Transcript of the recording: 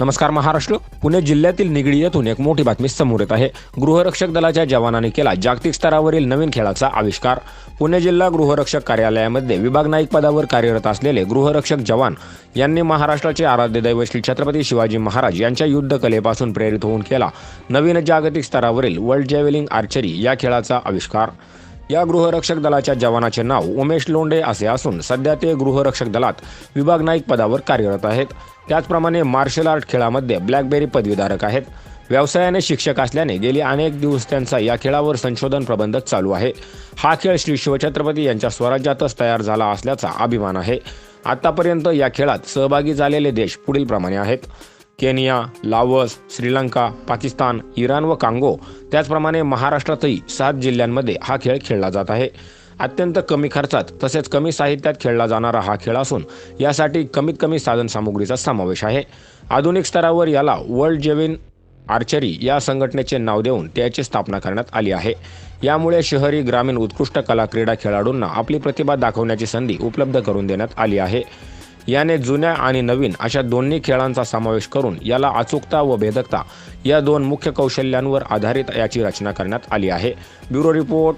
नमस्कार महाराष्ट्र. पुणे जिल्ह्यातील निगडी येथून एक मोठी बातमी समोर येत आहे. गृहरक्षक दलाच्या जवानांनी केला जागतिक स्तरावरील नवीन खेळाचा आविष्कार. पुणे जिल्हा गृहरक्षक कार्यालयामध्ये विभाग नाईक पदावर कार्यरत असलेले गृहरक्षक जवान यांनी महाराष्ट्राचे आराध्य दैव श्री छत्रपती शिवाजी महाराज यांच्या युद्धकलेपासून प्रेरित होऊन केला नवीन जागतिक स्तरावरील वर्ल्ड जेव्हलिंग आर्चरी या खेळाचा आविष्कार. या गृहरक्षक दलाच्या जवानाचे नाव उमेश लोंडे असे असून सध्या ते गृहरक्षक दलात विभाग नाईक पदावर कार्यरत आहेत. त्याचप्रमाणे मार्शल आर्ट खेळामध्ये ब्लॅकबेरी पदवीधारक आहेत. व्यवसायाने शिक्षक असल्याने गेली अनेक दिवस त्यांचा या खेळावर संशोधन प्रबंध चालू आहे. हा खेळ श्री शिवछत्रपती यांच्या स्वराज्यातच तयार झाला असल्याचा अभिमान आहे. आतापर्यंत या खेळात सहभागी झालेले देश पुढील प्रमाणे आहेत. Kenya Laos Sri Lanka Pakistan Iran व कांगो. त्याचप्रमाणे महाराष्ट्रातही सात जिल्ह्यांमध्ये हा खेळ खेळला जात आहे. अत्यंत कमी खर्चात तसेच कमी साहित्यात खेळला जाणारा हा खेळ असून यासाठी कमीत कमी साधनसामुग्रीचा समावेश आहे. आधुनिक स्तरावर याला वर्ल्ड जेविन आर्चरी या संघटनेचे नाव देऊन त्याची स्थापना करण्यात आली आहे. यामुळे शहरी ग्रामीण उत्कृष्ट कला क्रीडा खेळाडूंना आपली प्रतिभा दाखवण्याची संधी उपलब्ध करून देण्यात आली आहे. याने जुन्या आणि नवीन अशा दोन्ही खेळांचा समावेश करून याला अचूकता व भेदकता या दोन मुख्य कौशल्यांवर आधारित याची रचना करण्यात आली आहे. Bureau report